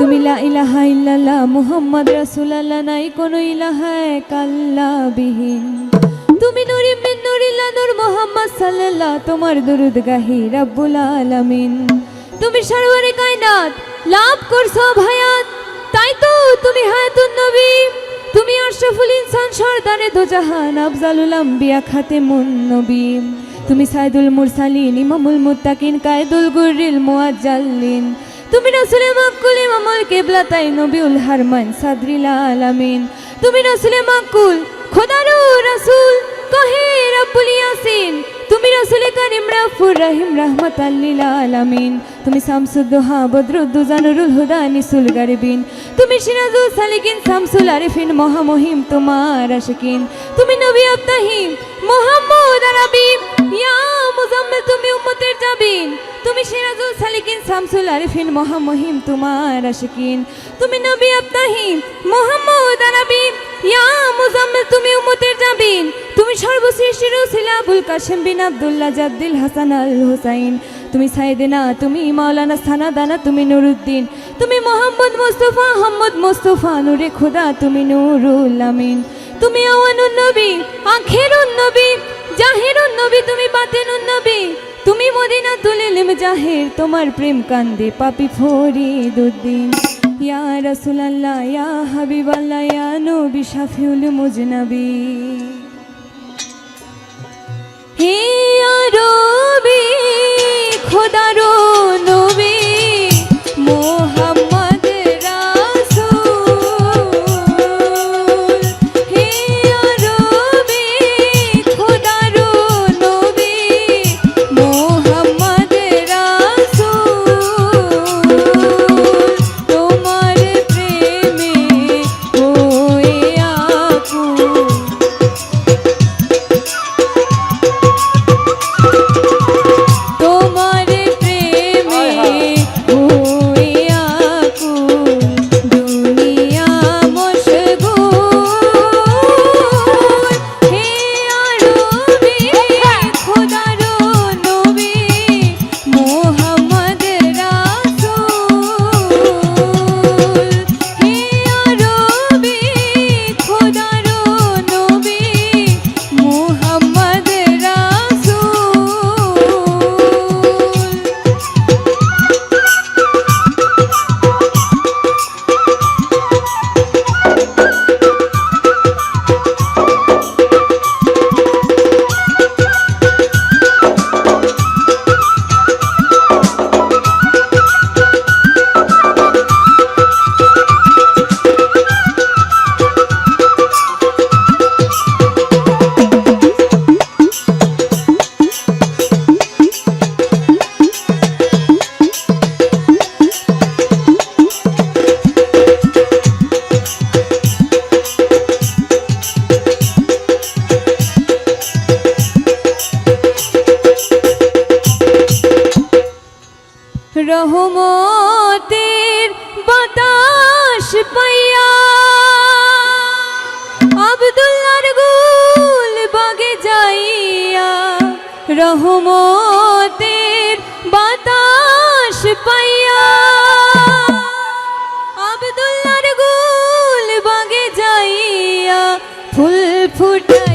তুমি লা ইলাহা ইল্লাল্লাহ, মুহাম্মদ রাসূলুল্লাহ, নাই কোনো ইলাহা এক আল্লাহবিহীন তুমি নূরি মিন নূরিল্লাহ, নূর মুহাম্মদ সাল্লাল্লাহ, তোমার দরুদ গাহি রাব্বুল আলামিন। তুমি সরওয়ারে কায়নাত, লাভ করছ ভায়াত, তাই তো তুমি হায়াতুন নবী। তুমি আশরাফুল ইনসান দো জাহান আফজালুল আম্বিয়া খাতেমুন নবী। তুমি সাইদুল মুরসালিন, ইমামুল মুত্তাকিন, কায়দুল গুররিল মুআজ্জালিন। তুমি রাসূলে মাকুল ইমামুল কিবলা, তাই নবিউল হারমান সাদরিল আলামিন। তুমি রাসূলে মাকুল খোদারু রাসূল কহে রব্বুল ইয়াসিন। তুমি রাসূলে কারিম রাফুর রহিম, রাহমাতাল লিল আলামিন। তুমি শামসুদ্দোহা বদরুদ্দুজা নুরুল হুদা, নিসুল গারিবিন। তুমি সিরাজুল সালিকিন, শামসুল আরিফিন, মহামহিম তোমার আশিকিন। তুমি নবী আবতাহিম মোহাম্মদ আরবি। ইয়া মুজাম্মিল, তুমি উম্মতের জাবিন। তুমি সিরাজুল সালিকিন শামসুল আরিফিন, মহামহিম তোমার আশিকিন। তুমি নবী আবতাহিম মোহাম্মদ আরবি। ইয়া মুজাম্মিল, তুমি উম্মতের জাবিন তুমি সর্বশ্রেষ্ঠ রসিলা আবুল কাশেম বিন আব্দুল্লাহ জাদ্দিল হাসান আল হুসাইন। তুমি সাইদেনা তুমি মাওলানা সানা দানা তুমি নুরুদ্দিন। তুমি মোহাম্মদ মুস্তফা আহমদ মুস্তফা, নুরে খোদা, তুমি নুরুল আমিন। তুমি আওয়ানুন নবী, আখেরুন নবী, জাহিরুন নবী, তুমি বাতেনুন নবী। তুমি মদিনা তুলিলিম জাহির, তোমার প্রেম কান্দে পাপি ফরিদুদ্দিন ইয়া রসুলাল্লাহ, ইয়া হাবিবাল্লাহ, ইয়া নবী শাফিউল মুজনবী। হে রহমতের বাতাস পাইয়া। আবদুল্লার গুল বাগে যাইয়া রহমতের বাতাস পাইয়া। আবদুল্লার গুল বাগে যাইয়া ফুল ফুটাইয়া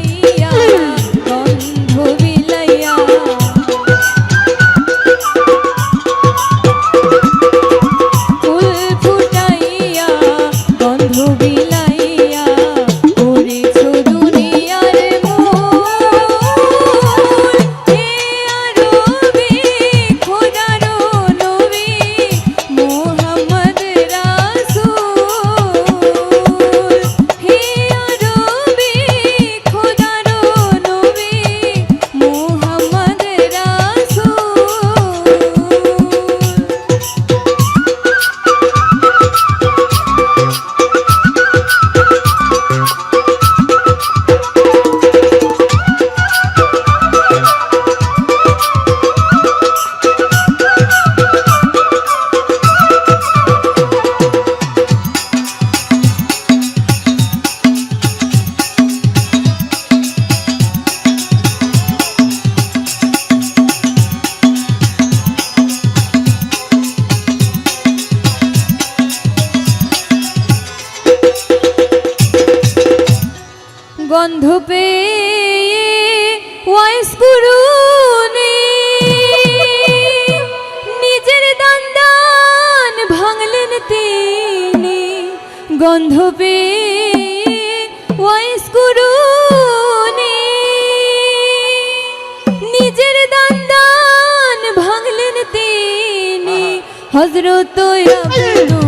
গন্ধ পেয়ে ওয়াইস গুরুনি নিজের দান ভাঙলেন তিনি। গন্ধ পেয়ে ওয়াইস গুরুনি নিজের দান দান ভাঙলেন তিনি। হজরত আব্দুল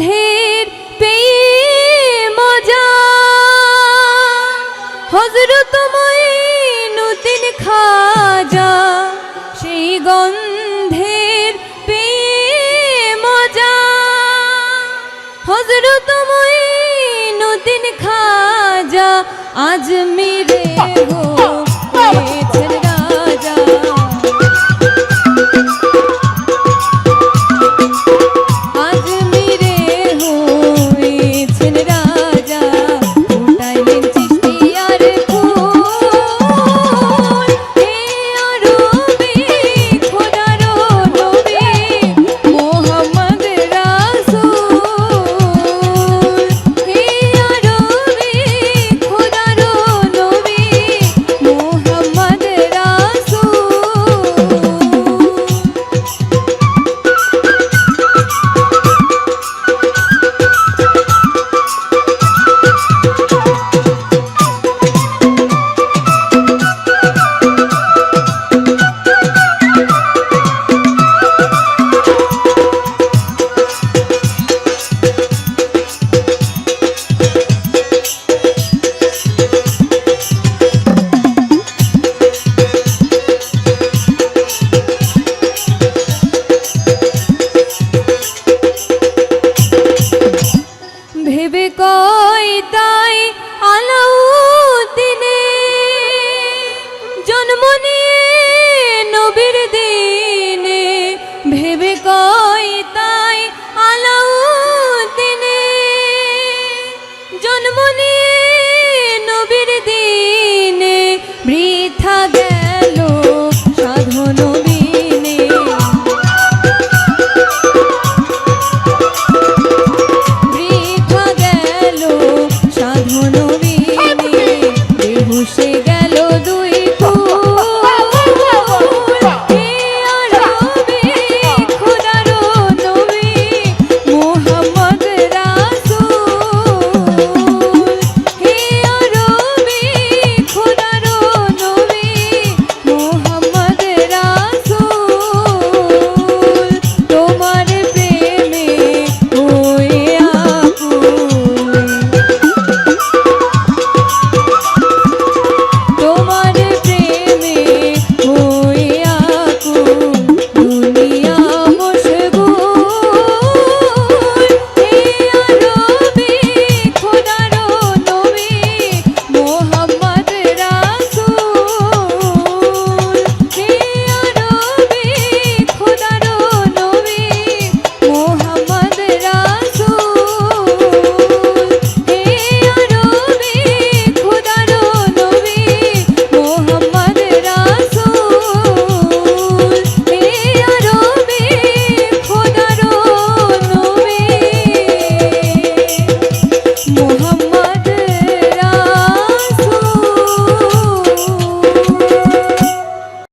গন্ধের পেয়ে মজা। হজরত মঈনুদ্দিন খাজা সেই গন্ধের পেয়ে মজা। হজরত মঈনুদ্দিন খাজা আজমিরে হয়েছেন